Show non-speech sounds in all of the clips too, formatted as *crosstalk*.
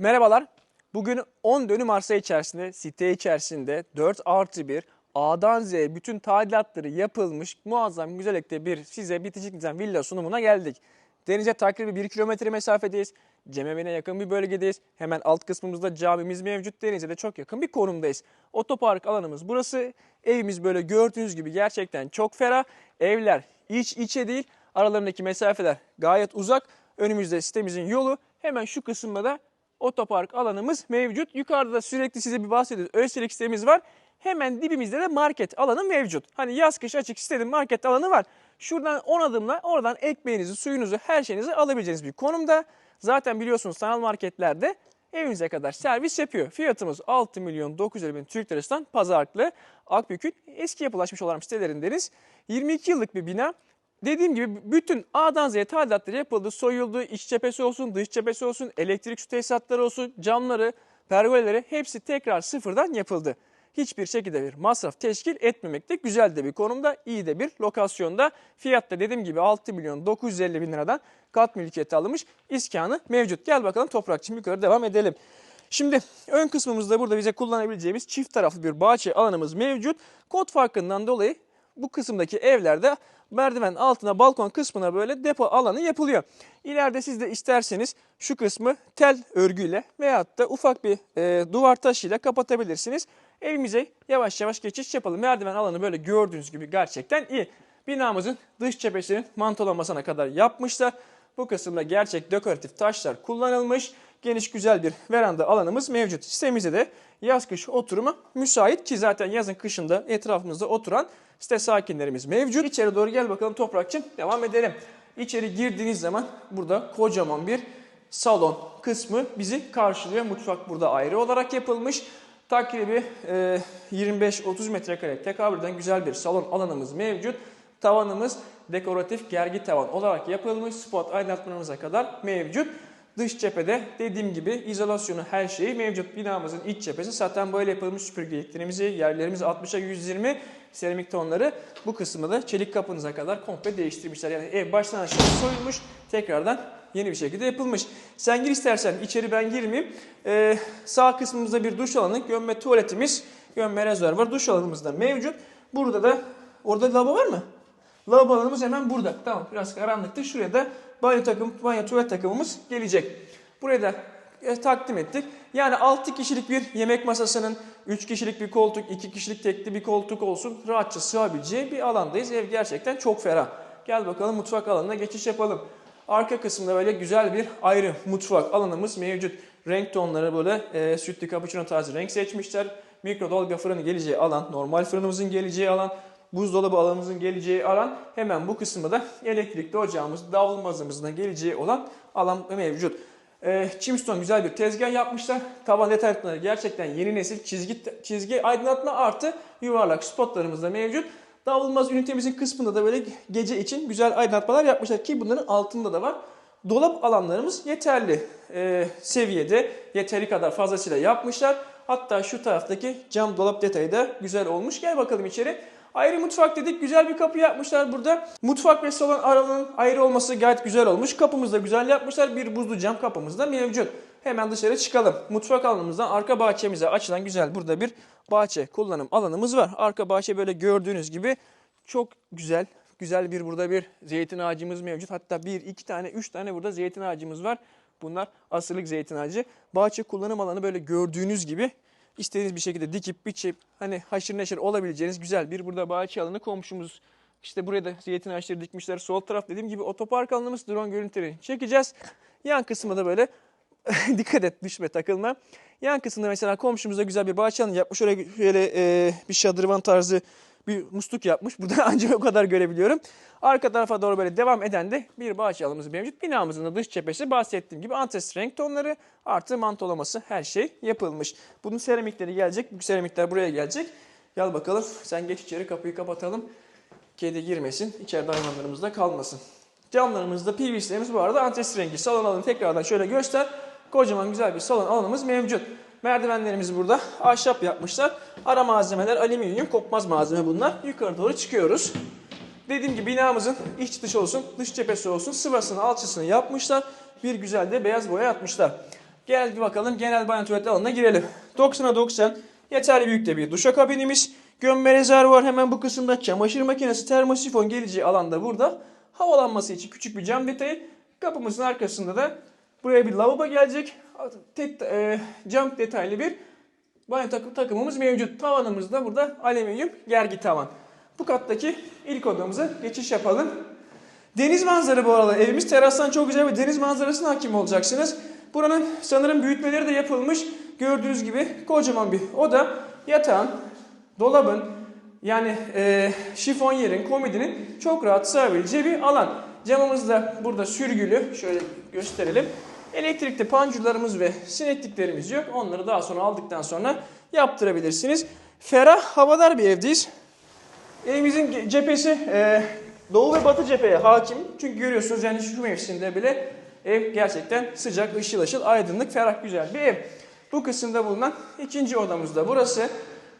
Merhabalar. Bugün 10 dönüm arsa içerisinde, site içerisinde 4 artı 1 A'dan Z'ye bütün tadilatları yapılmış muazzam güzellikte bir size bitişik nizam villa sunumuna geldik. Denize takribi 1 kilometre mesafedeyiz. Cemevi'ne yakın bir bölgedeyiz. Hemen alt kısmımızda camimiz mevcut. Denize de çok yakın bir konumdayız. Otopark alanımız burası. Evimiz böyle gördüğünüz gibi gerçekten çok ferah. Evler iç içe değil. Aralarındaki mesafeler gayet uzak. Önümüzde sitemizin yolu. Hemen şu kısımda da otopark alanımız mevcut. Yukarıda da sürekli size bir bahsediyoruz. Östelik sitemiz var. Hemen dibimizde de market alanı mevcut. Hani yaz kış açık sitenin market alanı var. Şuradan 10 adımla oradan ekmeğinizi, suyunuzu, her şeyinizi alabileceğiniz bir konumda. Zaten biliyorsunuz sanal marketlerde evinize kadar servis yapıyor. Fiyatımız 6 milyon 950 bin Türk lirasından pazarlıklı. Akbük'ün eski yapılaşmış olan sitelerindeniz. 22 yıllık bir bina. Dediğim gibi bütün A'dan Z'ye tadilatları yapıldı, soyuldu. İç cephesi olsun, dış cephesi olsun, elektrik su tesisatları olsun, camları, pergoleleri hepsi tekrar sıfırdan yapıldı. Hiçbir şekilde bir masraf teşkil etmemekte. Güzel de bir konumda, iyi de bir lokasyonda. Fiyat da dediğim gibi 6 milyon 950 bin liradan kat mülkiyeti alınmış iskanı mevcut. Gel bakalım toprakçım yukarı devam edelim. Şimdi ön kısmımızda burada bize kullanabileceğimiz çift taraflı bir bahçe alanımız mevcut. Kod farkından dolayı bu kısımdaki evlerde merdiven altına balkon kısmına böyle depo alanı yapılıyor. İleride siz de isterseniz şu kısmı tel örgüyle veyahut da ufak bir e, duvar taşıyla kapatabilirsiniz. Evimize yavaş yavaş geçiş yapalım. Merdiven alanı böyle gördüğünüz gibi gerçekten iyi. Binamızın dış cephesinin mantolamasına kadar yapmışlar. Bu kısımda gerçek dekoratif taşlar kullanılmış. Geniş güzel bir veranda alanımız mevcut. Sitemizde de yaz kış oturuma müsait ki zaten yazın kışında etrafımızda oturan site sakinlerimiz mevcut. İçeri doğru gel bakalım Toprakçım devam edelim. İçeri girdiğiniz zaman burada kocaman bir salon kısmı bizi karşılıyor. Mutfak burada ayrı olarak yapılmış. Takribi e, 25-30 metrekare tekabülden güzel bir salon alanımız mevcut. Tavanımız dekoratif gergi tavan olarak yapılmış. Spot aydınlatmalarımıza kadar mevcut. Dış cephede dediğim gibi izolasyonu her şeyi mevcut. Binamızın iç cephesi zaten böyle yapılmış süpürgeliklerimizi, yerlerimizi 60'a 120 seramik tonları. Bu kısmı da çelik kapınıza kadar komple değiştirmişler. Yani ev baştan aşağı soyulmuş, tekrardan yeni bir şekilde yapılmış. Sen gir istersen içeri ben girmeyeyim. Ee, sağ kısmımızda bir duş alanı, gömme tuvaletimiz, gömme rezervuar duş alanımız da mevcut. Burada da orada lavabo var mı? Lavabo alanımız hemen burada. Tamam biraz karanlıktı. Şuraya da banyo takım, banyo tuvalet takımımız gelecek. Buraya da e, takdim ettik. Yani 6 kişilik bir yemek masasının 3 kişilik bir koltuk, 2 kişilik tekli bir koltuk olsun rahatça sığabileceği bir alandayız. Ev gerçekten çok ferah. Gel bakalım mutfak alanına geçiş yapalım. Arka kısımda böyle güzel bir ayrı mutfak alanımız mevcut. Renk tonları böyle e, sütlü cappuccino tarzı renk seçmişler. Mikrodalga fırını geleceği alan, normal fırınımızın geleceği alan, buzdolabı alanımızın geleceği alan hemen bu kısımda da elektrikli ocağımız, davulmazımızın da geleceği olan alan mevcut. E, Chimstone güzel bir tezgah yapmışlar. Tavan detayları gerçekten yeni nesil çizgi çizgi aydınlatma artı yuvarlak spotlarımız da mevcut. Davulmaz ünitemizin kısmında da böyle gece için güzel aydınlatmalar yapmışlar ki bunların altında da var. Dolap alanlarımız yeterli e, seviyede, yeteri kadar fazlasıyla yapmışlar. Hatta şu taraftaki cam dolap detayı da güzel olmuş. Gel bakalım içeri. Ayrı mutfak dedik. Güzel bir kapı yapmışlar burada. Mutfak ve salon aralığının ayrı olması gayet güzel olmuş. Kapımızı da güzel yapmışlar. Bir buzlu cam kapımız da mevcut. Hemen dışarı çıkalım. Mutfak alanımızdan arka bahçemize açılan güzel burada bir bahçe kullanım alanımız var. Arka bahçe böyle gördüğünüz gibi çok güzel. Güzel bir burada bir zeytin ağacımız mevcut. Hatta bir, iki tane, üç tane burada zeytin ağacımız var. Bunlar asırlık zeytin ağacı. Bahçe kullanım alanı böyle gördüğünüz gibi istediğiniz bir şekilde dikip biçip hani haşır neşir olabileceğiniz güzel bir burada bahçe alanı komşumuz işte buraya da zeytin ağaçları dikmişler. Sol taraf dediğim gibi otopark alanımız drone görüntüleri çekeceğiz. Yan kısmı da böyle *laughs* dikkat et düşme takılma. Yan kısmında mesela komşumuzda güzel bir bahçe alanı yapmış. Oraya şöyle e, bir şadırvan tarzı bir musluk yapmış. Burada *laughs* ancak o kadar görebiliyorum. Arka tarafa doğru böyle devam eden de bir bahçe alanımız mevcut. Binamızın da dış cephesi bahsettiğim gibi antres renk tonları artı mantolaması her şey yapılmış. Bunun seramikleri gelecek. Bu seramikler buraya gelecek. Gel bakalım sen geç içeri kapıyı kapatalım. Kedi girmesin. içeride hayvanlarımız da kalmasın. Camlarımızda PVC'lerimiz bu arada antres rengi. Salon alanı tekrardan şöyle göster. Kocaman güzel bir salon alanımız mevcut. Merdivenlerimiz burada. Ahşap yapmışlar. Ara malzemeler alüminyum kopmaz malzeme bunlar. Yukarı doğru çıkıyoruz. Dediğim gibi binamızın iç dış olsun, dış cephesi olsun sıvasını, alçısını yapmışlar. Bir güzel de beyaz boya atmışlar. Gel bir bakalım genel banyo tuvalet alanına girelim. 90'a 90 yeterli büyükte bir duşakabinimiz. Gömme rezervuar hemen bu kısımda çamaşır makinesi termosifon geleceği alanda burada. Havalanması için küçük bir cam detayı. Kapımızın arkasında da buraya bir lavabo gelecek. Tek e, cam detaylı bir banyo takım, takımımız mevcut. Tavanımız da burada alüminyum gergi tavan. Bu kattaki ilk odamıza geçiş yapalım. Deniz manzara bu arada. Evimiz terastan çok güzel bir deniz manzarasına hakim olacaksınız. Buranın sanırım büyütmeleri de yapılmış. Gördüğünüz gibi kocaman bir oda. Yatağın, dolabın, yani e, şifon yerin, komodinin çok rahat sığabileceği bir alan. Camımız da burada sürgülü. Şöyle gösterelim. Elektrikli panjurlarımız ve sinekliklerimiz yok. Onları daha sonra aldıktan sonra yaptırabilirsiniz. Ferah, havadar bir evdeyiz. Evimizin cephesi e, doğu ve batı cepheye hakim. Çünkü görüyorsunuz yani şu mevsimde bile ev gerçekten sıcak, ışıl ışıl, aydınlık, ferah, güzel bir ev. Bu kısımda bulunan ikinci odamız da burası.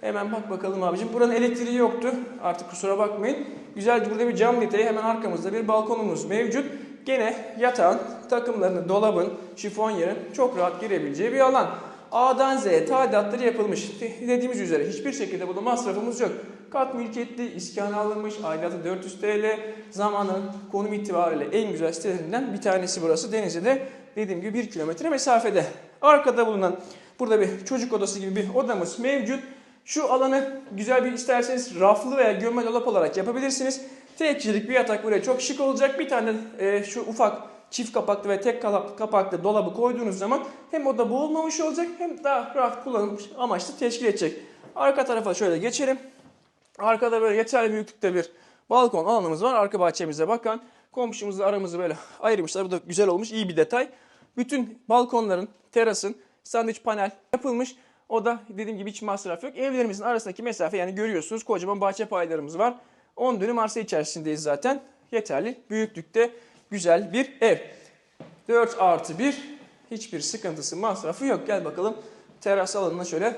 Hemen bak bakalım abicim. Buranın elektriği yoktu. Artık kusura bakmayın. Güzel burada bir cam detayı hemen arkamızda bir balkonumuz mevcut. Gene yatağın, takımlarını, dolabın, şifon yerin çok rahat girebileceği bir alan. A'dan Z'ye tadilatları yapılmış. Dediğimiz üzere hiçbir şekilde burada masrafımız yok. Kat mülkiyetli, iskan alınmış, aidatı 400 TL. Zamanın konum itibariyle en güzel sitelerinden bir tanesi burası. Denizli'de dediğim gibi 1 kilometre mesafede. Arkada bulunan burada bir çocuk odası gibi bir odamız mevcut. Şu alanı güzel bir isterseniz raflı veya gömme dolap olarak yapabilirsiniz. Tek bir yatak buraya çok şık olacak. Bir tane e, şu ufak çift kapaklı ve tek kapaklı dolabı koyduğunuz zaman hem oda boğulmamış olacak hem daha rahat kullanım amaçlı teşkil edecek. Arka tarafa şöyle geçelim. Arkada böyle yeterli büyüklükte bir balkon alanımız var. Arka bahçemize bakan. Komşumuzla aramızı böyle ayırmışlar. Bu da güzel olmuş. iyi bir detay. Bütün balkonların, terasın, sandviç panel yapılmış. O da dediğim gibi hiç masraf yok. Evlerimizin arasındaki mesafe yani görüyorsunuz kocaman bahçe paylarımız var. 10 dönüm arsa içerisindeyiz zaten. Yeterli büyüklükte güzel bir ev. 4 artı 1 hiçbir sıkıntısı masrafı yok. Gel bakalım teras alanına şöyle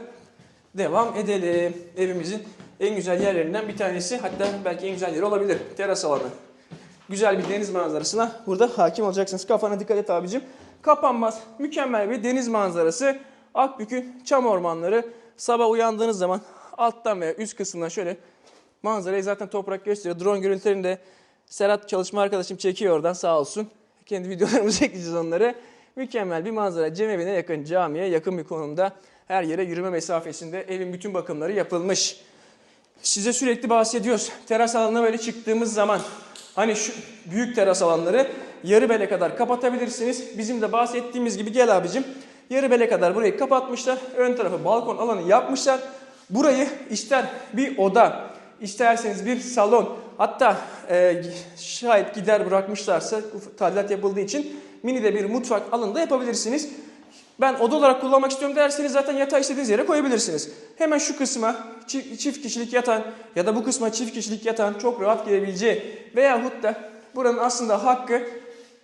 devam edelim. Evimizin en güzel yerlerinden bir tanesi hatta belki en güzel yeri olabilir teras alanı. Güzel bir deniz manzarasına burada hakim olacaksınız. Kafana dikkat et abicim. Kapanmaz mükemmel bir deniz manzarası. Akbük'ün çam ormanları. Sabah uyandığınız zaman alttan veya üst kısımdan şöyle manzarayı zaten toprak gösteriyor. Drone görüntülerini de Serhat çalışma arkadaşım çekiyor oradan sağ olsun. Kendi *laughs* videolarımıza ekleyeceğiz onları. Mükemmel bir manzara. Cemevine yakın, camiye yakın bir konumda. Her yere yürüme mesafesinde evin bütün bakımları yapılmış. Size sürekli bahsediyoruz. Teras alanına böyle çıktığımız zaman hani şu büyük teras alanları yarı bele kadar kapatabilirsiniz. Bizim de bahsettiğimiz gibi gel abicim. Yarı bele kadar burayı kapatmışlar. Ön tarafı balkon alanı yapmışlar. Burayı ister bir oda, isterseniz bir salon, hatta e, şayet gider bırakmışlarsa tadilat yapıldığı için mini de bir mutfak alanında yapabilirsiniz. Ben oda olarak kullanmak istiyorum derseniz zaten yatağı istediğiniz yere koyabilirsiniz. Hemen şu kısma çift, kişilik yatan ya da bu kısma çift kişilik yatan çok rahat girebileceği veyahut da buranın aslında hakkı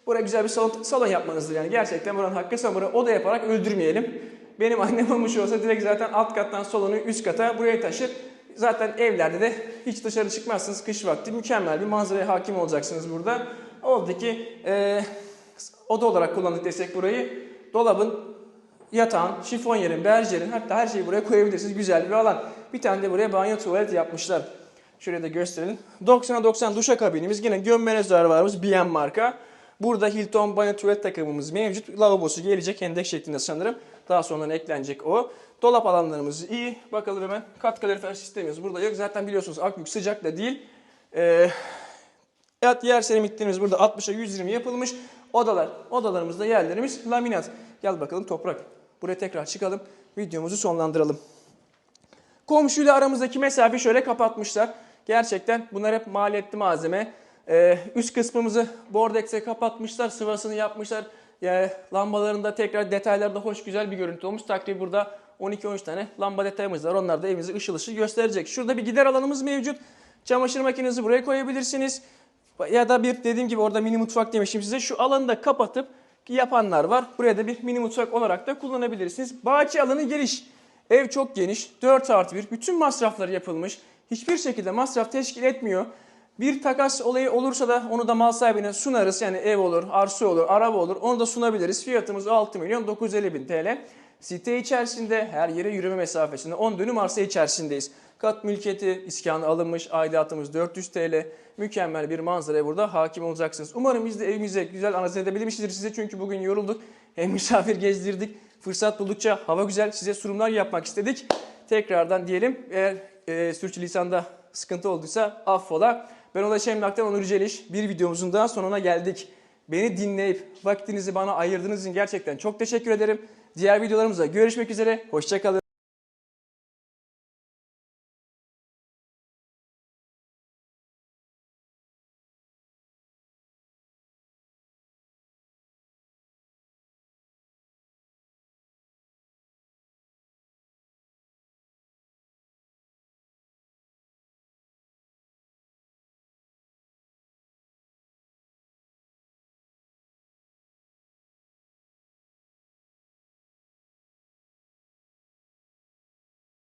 buraya güzel bir salon, salon yapmanızdır. Yani gerçekten buranın hakkı ise burayı oda yaparak öldürmeyelim. Benim annem olmuş olsa direkt zaten alt kattan salonu üst kata buraya taşır. Zaten evlerde de hiç dışarı çıkmazsınız kış vakti. Mükemmel bir manzaraya hakim olacaksınız burada. Oldu ki eee oda olarak kullandık desek burayı. Dolabın, yatağın, şifon yerin, berjerin hatta her şeyi buraya koyabilirsiniz. Güzel bir alan. Bir tane de buraya banyo tuvalet yapmışlar. Şöyle de gösterelim. 90'a 90 duşakabinimiz. Yine gömme rezervuarımız BM marka. Burada Hilton banyo tuvalet takımımız mevcut. Lavabosu gelecek hendek şeklinde sanırım. Daha sonra eklenecek o. Dolap alanlarımız iyi. Bakalım hemen kat kalorifer sistemimiz burada yok. Zaten biliyorsunuz Akbük sıcak da değil. Ee, Evet, yer seramiklerimiz burada 60'a 120 yapılmış. Odalar, odalarımızda yerlerimiz laminat. Gel bakalım toprak. Buraya tekrar çıkalım. Videomuzu sonlandıralım. Komşuyla aramızdaki mesafe şöyle kapatmışlar. Gerçekten bunlar hep maliyetli malzeme. Ee, üst kısmımızı bordex'e kapatmışlar. Sıvasını yapmışlar. Yani lambalarında tekrar detaylarda hoş güzel bir görüntü olmuş. Takribi burada 12-13 tane lamba detayımız var. Onlar da evimizi ışıl ışıl gösterecek. Şurada bir gider alanımız mevcut. Çamaşır makinenizi buraya koyabilirsiniz. Ya da bir dediğim gibi orada mini mutfak demiştim size. Şu alanı da kapatıp yapanlar var. Buraya da bir mini mutfak olarak da kullanabilirsiniz. Bahçe alanı geniş. Ev çok geniş. 4 artı 1. Bütün masrafları yapılmış. Hiçbir şekilde masraf teşkil etmiyor. Bir takas olayı olursa da onu da mal sahibine sunarız. Yani ev olur, arsa olur, araba olur. Onu da sunabiliriz. Fiyatımız 6 milyon 950 bin TL. Site içerisinde her yere yürüme mesafesinde 10 dönüm arsa içerisindeyiz. Kat mülkiyeti iskanı alınmış, aidatımız 400 TL. Mükemmel bir manzaraya burada hakim olacaksınız. Umarım biz de evimize güzel analiz edebilmişizdir size çünkü bugün yorulduk. Hem misafir gezdirdik. Fırsat buldukça hava güzel size sunumlar yapmak istedik. Tekrardan diyelim eğer e, sürçülisanda sıkıntı olduysa affola. Ben Ulaş Emlak'tan Onur Celiş. Bir videomuzun daha sonuna geldik. Beni dinleyip vaktinizi bana ayırdığınız için gerçekten çok teşekkür ederim. Diğer videolarımızda görüşmek üzere. Hoşçakalın.